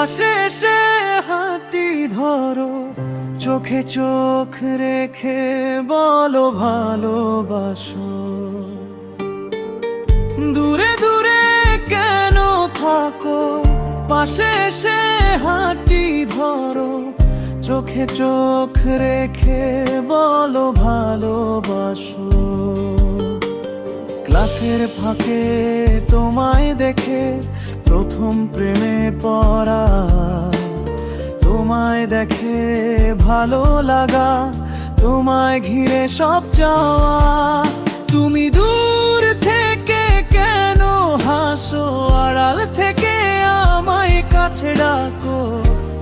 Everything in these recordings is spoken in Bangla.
পাশে এসে হাঁটি ধরো, চোখে চোখ রেখে বলো ভালোবাসো। দূরে দূরে কেন থাকো, পাশে সে হাঁটি ধরো, চোখে চোখ রেখে বলো ভালোবাসো। ক্লাসের ফাঁকে তোমায় দেখে প্রথম প্রেমে পড়া। তোমায় দেখে ভালো লাগা, তোমায় ঘিরে সব চাওয়া। তুমি দূর থেকে কেন হাসো, আড়াল থেকে আমায় কাছে ডাকো।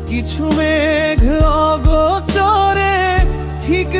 কিছু মেঘ অগোচরে, ঠিক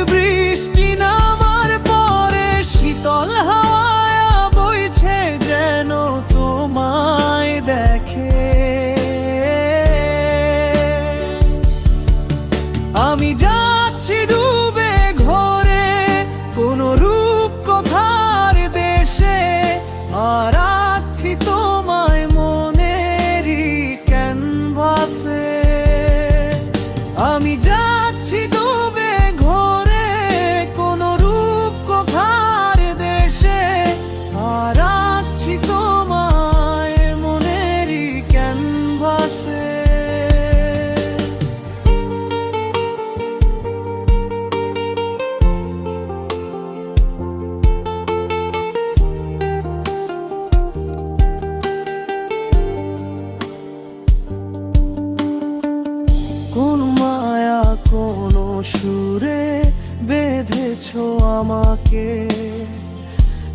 কোন সুরে বেঁধেছ আমাকে।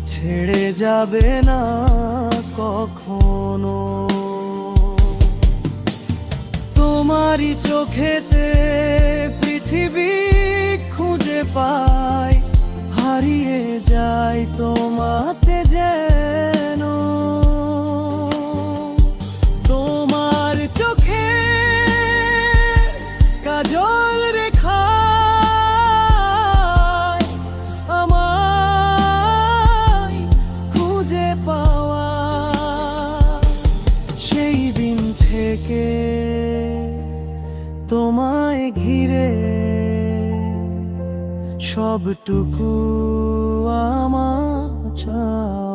ছেড়ে যাবে না কখনো। তোমারই চোখেতে পৃথিবী খুঁজে পাই, হারিয়ে যায় তোমাতে থেকে তোমায় ঘিরে সবটুকু আমার চাওয়া